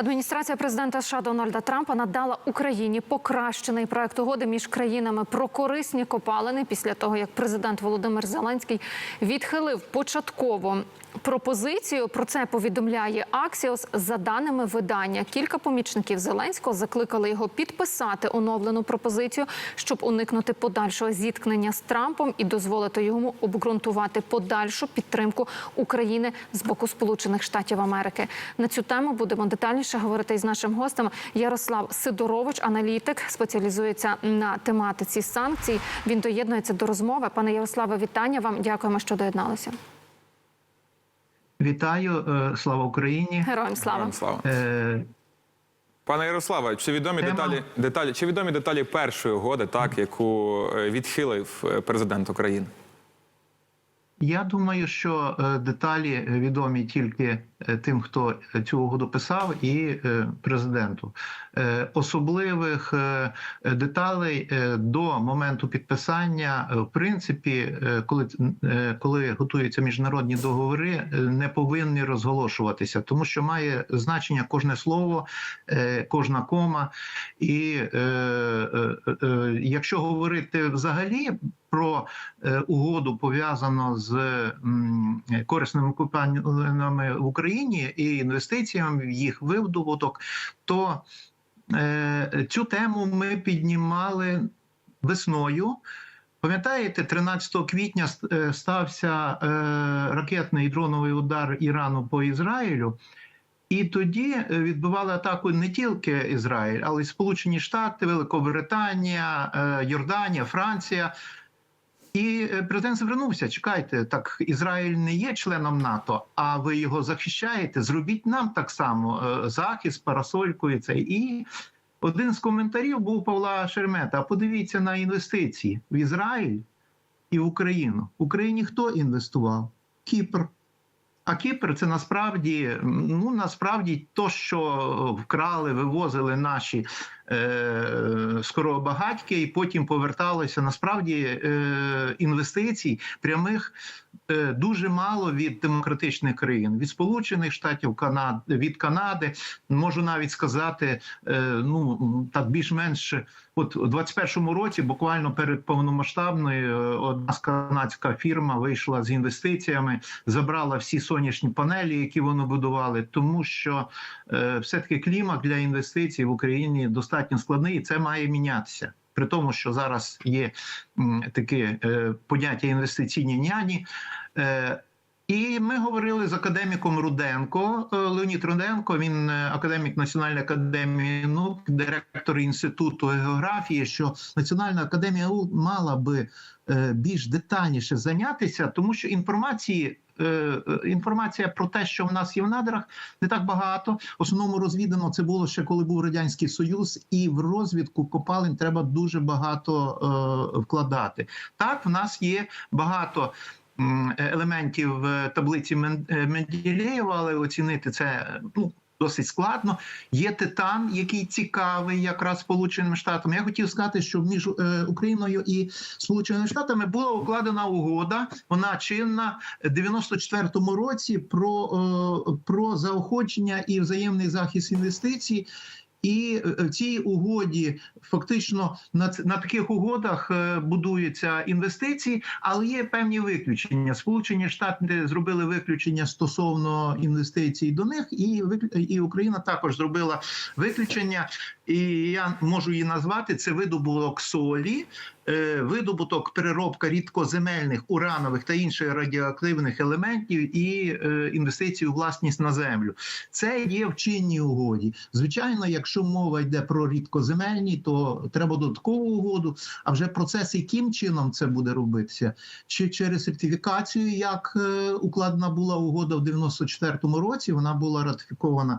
Адміністрація президента США Дональда Трампа надала Україні покращений проект угоди між країнами про корисні копалини після того, як президент Володимир Зеленський відхилив початкову пропозицію. Про це повідомляє Аксіос. За даними видання, кілька помічників Зеленського закликали його підписати оновлену пропозицію, щоб уникнути подальшого зіткнення з Трампом і дозволити йому обґрунтувати подальшу підтримку України з боку Сполучених Штатів Америки. На цю тему будемо детальніше говорити із нашим гостем. Ярослав Сидорович, аналітик, спеціалізується на тематиці санкцій. Він доєднується до розмови. Пане Ярославе, вітання вам. Дякуємо, що доєдналися. Вітаю, е, слава Україні. Героям слава. Героям слава. Е, Пане Ярославе, чи відомі Тема. деталі, деталі, чи відомі деталі першої угоди, так, яку е, відхилив е, президент України? Я думаю, що е, деталі відомі тільки е, тим, хто цю угоду писав, і е, президенту. Е, Особливих е, деталей е, до моменту підписання, е, в принципі, е, коли, е, коли готуються міжнародні договори, е, не повинні розголошуватися, тому що має значення кожне слово, е, кожна кома. І е, е, е, якщо говорити взагалі про е, угоду пов'язану з корисними купаннями в Україні і інвестиціями в їх видобуток, то е, цю тему ми піднімали весною. Пам'ятаєте, 13 квітня е, стався ракетний і дроновий удар Ірану по Ізраїлю. І тоді відбивали атаку не тільки Ізраїль, але й Сполучені Штати, Великобританія, Йорданія, Франція. І е, президент звернувся: чекайте, так Ізраїль не є членом НАТО, а ви його захищаєте. Зробіть нам так само е, захист, парасолькою. Це і один з коментарів був Павла Шеремета. А подивіться на інвестиції в Ізраїль і в Україну. В Україні хто інвестував? Кіпр. А Кіпр це насправді ну насправді то, що вкрали, вивозили наші е, скоробагатьки, і потім поверталися. Насправді е, інвестицій прямих е, дуже мало від демократичних країн, від Сполучених Штатів, Канад, від Канади. Можу навіть сказати, е, ну так більш-менш. От у 21-му році, буквально перед повномасштабною, одна канадська фірма вийшла з інвестиціями, забрала всі сонячні панелі, які вони будували, тому що е, все-таки клімат для інвестицій в Україні достатньо складний, і це має мінятися. При тому, що зараз є таке поняття інвестиційні няні. Е, і ми говорили з академіком Руденко. Е, Леонід Руденко, він е, академік Національної академії наук, директор інституту географії. Що Національна академія наук мала би більш детальніше зайнятися, тому що інформації. Е, е, Інформація про те, що в нас є в надрах, не так багато. Основному розвідано це було ще коли був радянський союз, і в розвідку копалень треба дуже багато е, вкладати. Так, в нас є багато елементів таблиці Мен- Менделєєва, але оцінити це ну. Досить складно. Є титан, який цікавий якраз сполученим штатам. Я хотів сказати, що між е, Україною і Сполученими Штатами була укладена угода. Вона чинна в 94-му році про, е, про заохочення і взаємний захист інвестицій. І е, в цій угоді фактично на на таких угодах е, будуються інвестиції, але є певні виключення. Сполучені Штати зробили виключення стосовно інвестицій до них, і і Україна також зробила виключення. І я можу її назвати це видобуток солі, е, видобуток переробка рідкоземельних уранових та інших радіоактивних елементів і е, інвестиції у власність на землю. Це є в чинній угоді. Звичайно, якщо мова йде про рідкоземельні, то треба додаткову угоду. А вже процес, яким чином це буде робитися, чи через сертифікацію, як е, укладена була угода в 94-му році, вона була ратифікована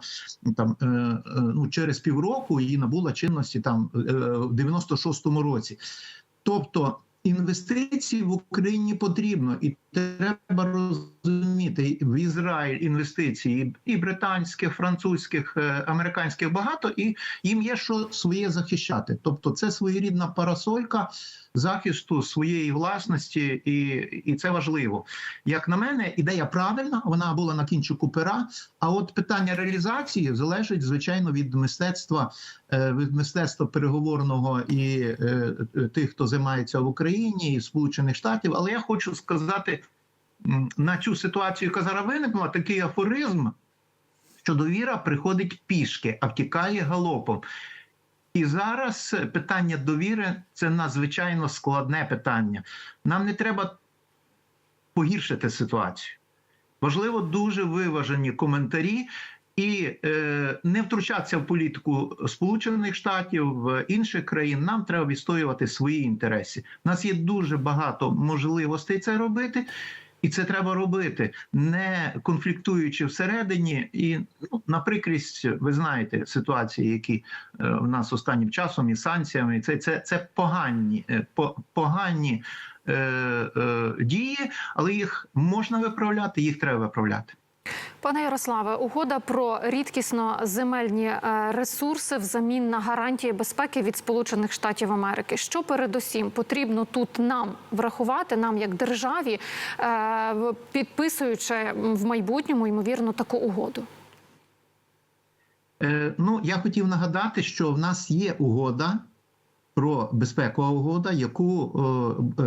там е, е, ну через півроку і набула чинності там в 96-му році. Тобто Інвестиції в Україні потрібно, і треба розуміти в Ізраїль інвестиції і британських, французьких, е, американських багато, і їм є що своє захищати. Тобто, це своєрідна парасолька захисту своєї власності, і, і це важливо. Як на мене, ідея правильна, вона була на кінчику пера. А от питання реалізації залежить звичайно від мистецтва, е, від мистецтва переговорного і е, тих, хто займається в Україні, і Сполучених Штатів. Але я хочу сказати на цю ситуацію, яка зараз виникла, такий афоризм, що довіра приходить пішки, а втікає галопом. І зараз питання довіри це надзвичайно складне питання. Нам не треба погіршити ситуацію. Важливо дуже виважені коментарі і е, не втручатися в політику Сполучених Штатів в інших країн. Нам треба відстоювати свої інтереси. У нас є дуже багато можливостей це робити. І це треба робити, не конфліктуючи всередині. І ну, на прикрість, ви знаєте, ситуації, які е, в нас останнім часом і санкціями, це, це, це погані, е, по, погані е, е, дії, але їх можна виправляти, їх треба виправляти. Пане Ярославе, угода про рідкісно земельні е, ресурси взамін на гарантії безпеки від Сполучених Штатів Америки. Що передусім потрібно тут нам врахувати, нам як державі, е, підписуючи в майбутньому ймовірно таку угоду? Е, ну, я хотів нагадати, що в нас є угода про безпекова угода, яку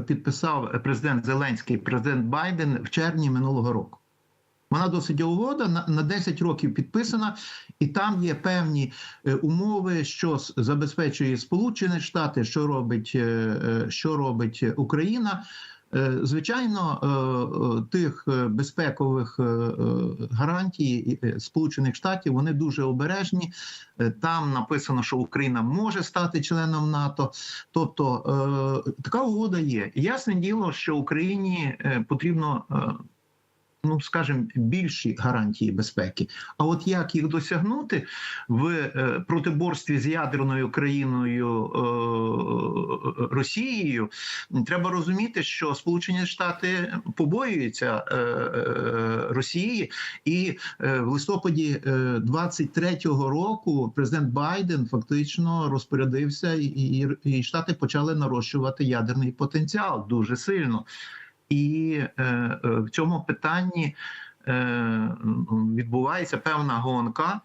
підписав президент Зеленський, президент Байден в червні минулого року. Вона досить угода на, на 10 років підписана, і там є певні е, умови, що забезпечує Сполучені Штати, що робить, е, е, що робить Україна. Звичайно, тих безпекових гарантій Сполучених Штатів вони дуже обережні. Там написано, що Україна може стати членом НАТО. Тобто така угода є. Ясне діло, що Україні потрібно. Ну, скажімо, більші гарантії безпеки. А от як їх досягнути в е, протиборстві з ядерною країною е, Росією, треба розуміти, що Сполучені Штати побоюються е, Росії, і в листопаді е, 23-го року президент Байден фактично розпорядився, і Штати почали нарощувати ядерний потенціал дуже сильно. І е, е, в цьому питанні е, відбувається певна гонка.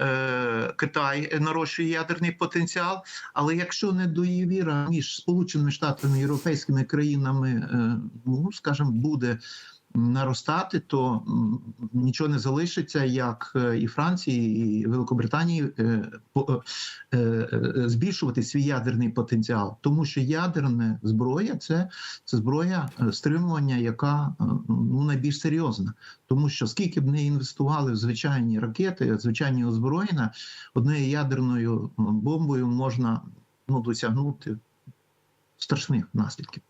Е, Китай нарощує ядерний потенціал, але якщо не довіра між Сполученими Штатами і європейськими країнами, е, ну скажімо, буде наростати, то нічого не залишиться, як е, і Франції, і Великобританії е, е, збільшувати свій ядерний потенціал, тому що ядерна зброя це, це зброя стримування, яка ну найбільш серйозна, тому що скільки б не інвестували в звичайні ракети, звичайні озброєння, однією ядерною бомбою можна ну, досягнути страшних наслідків.